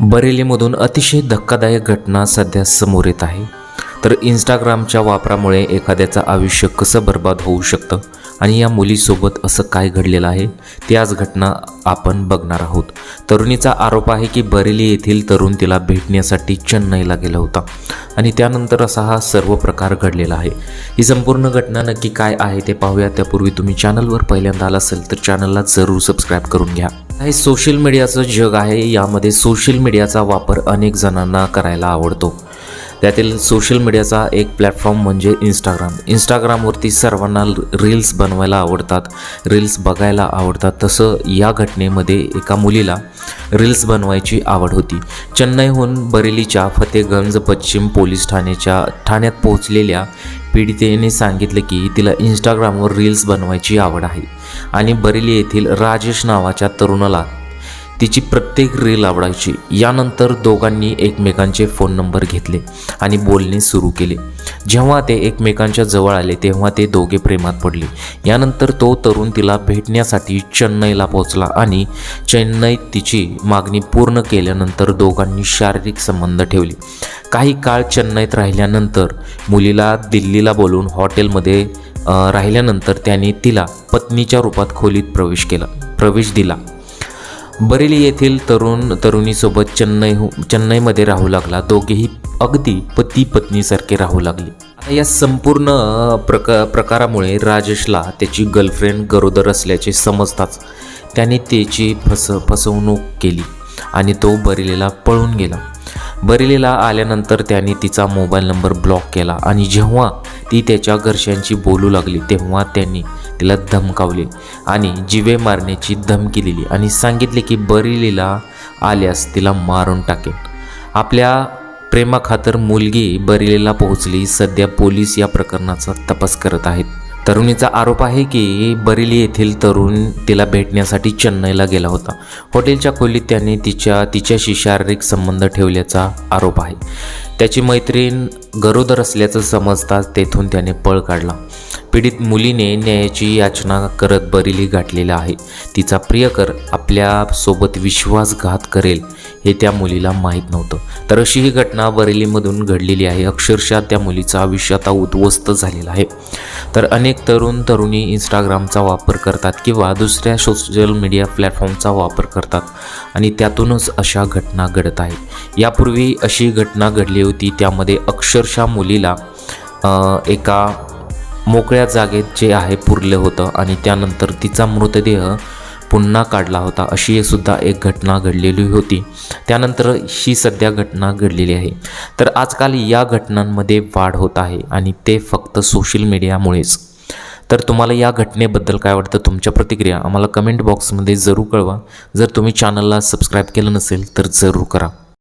बरेलीमधून अतिशय धक्कादायक घटना सध्या समोर येत आहे. तर इंस्टाग्रामच्या वापरामुळे एखाद्याचं आयुष्य कसं बर्बाद होऊ शकतं आणि या मुलीसोबत असं काय घडलेलं आहे ती आज घटना आपण बघणार आहोत. तरुणीचा आरोप आहे की बरेली येथील तरुण तिला भेटण्यासाठी चेन्नईला गेला होता आणि त्यानंतर असा हा सर्व प्रकार घडलेला आहे. ही संपूर्ण घटना नक्की काय आहे ते पाहूया. त्यापूर्वी तुम्ही चॅनलवर पहिल्यांदा आला असेल तर चॅनलला जरूर सबस्क्राईब करून घ्या. हे सोशल मीडियाचं जग आहे. यामध्ये सोशल मीडियाचा वापर अनेक जणांना करायला आवडतो. त्यातील सोशल मीडियाचा एक प्लॅटफॉर्म म्हणजे इंस्टाग्राम इंस्टाग्रामवरती सर्वांना रील्स बनवायला आवडतात रील्स बघायला आवडतात. तसं या घटनेमध्ये एका मुलीला रील्स बनवायची आवड होती. चेन्नईहून बरेलीच्या फतेहगंज पश्चिम पोलीस ठाण्याच्या ठाण्यात पोहोचलेल्या पीडितेने सांगितलं की तिला इंस्टाग्रामवर रील्स बनवायची आवड आहे. आणि बरेली येथील राजेश नावाच्या तरुणाला तिची प्रत्येक रील आवडायची. यानंतर दोघांनी एकमेकांचे फोन नंबर घेतले आणि बोलणे सुरू केले. जेव्हा ते एकमेकांच्या जवळ आले तेव्हा ते दोघे प्रेमात पडले. यानंतर तो तरुण तिला भेटण्यासाठी चेन्नईला पोहोचला आणि चेन्नईत तिची मागणी पूर्ण केल्यानंतर दोघांनी शारीरिक संबंध ठेवले. काही काळ चेन्नईत राहिल्यानंतर मुलीला दिल्लीला बोलून हॉटेलमध्ये राहिल्यानंतर त्याने तिला पत्नीच्या रूपात खोलीत प्रवेश केला. प्रवेश दिला. बरेली येथील तरुण तरुणीसोबत चेन्नई चेन्नईमध्ये राहू लागला. दोघेही अगदी पती पत्नीसारखे राहू लागले. या संपूर्ण प्रक प्रकारामुळे राजेशला त्याची गर्लफ्रेंड गरोदर असल्याचे समजताच त्याने त्याची फस फसवणूक केली आणि तो बरेलीला पळून गेला. बरेलीला आल्यानंतर त्याने तिचा मोबाईल नंबर ब्लॉक केला आणि जेव्हा ती त्याच्या घरच्यांशी बोलू लागली तेव्हा त्यांनी तिला धमकावले आणि जिवे मारण्याची धमकी दिली आणि सांगितले की बरेलीला आल्यास तिला मारून टाकेल आपल्या प्रेमाखातर मुलगी बरेलीला पोहोचली. सध्या पोलीस या प्रकरणाचा तपास करत आहेत. तरुणीचा आरोप आहे की बरेली येथील तरुण तिला भेटण्यासाठी चेन्नईला गेला होता. हॉटेलच्या खोलीत त्याने तिच्या तिच्याशी शारीरिक संबंध ठेवल्याचा आरोप आहे. त्याची मैत्रीण गरोदर असल्याचं समजताच तेथून त्याने पळ काढला. पीडित मुलीने न्यायाची याचना करत बरेली गाठलेला आहे. तिचा प्रियकर आपल्यासोबत विश्वासघात करेल हे त्या मुलीला माहीत नव्हतं. तर अशी ही घटना बरेलीमधून घडलेली आहे. अक्षरशः त्या मुलीचं आयुष्य आता उद्ध्वस्त झालेलं आहे. तर अनेक तरुण तरुणी इंस्टाग्रामचा वापर करतात किंवा दुसऱ्या सोशल मीडिया प्लॅटफॉर्मचा वापर करतात आणि त्यातूनच अशा घटना घडत आहेत. यापूर्वी अशी घटना घडली होती त्यामध्ये अक्षरशः मुलीला एका मोकळ्या जागेत जे आहे पुरलं होतं आणि त्यानंतर तिचा मृतदेह पुन्हा काढला होता अशी सुद्धा एक घटना घडलेली होती. त्यानंतर ही सध्या घटना घडलेली आहे. तर आजकाल या घटनांमध्ये वाढ होत आहे आणि ते फक्त सोशल मीडियामुळेच. तर तुम्हाला या घटनेबद्दल काय वाटतं? तुमच्या प्रतिक्रिया आम्हाला कमेंट बॉक्समध्ये जरूर कळवा. जर तुम्ही चॅनलला सबस्क्राईब केलं नसेल तर जरूर करा.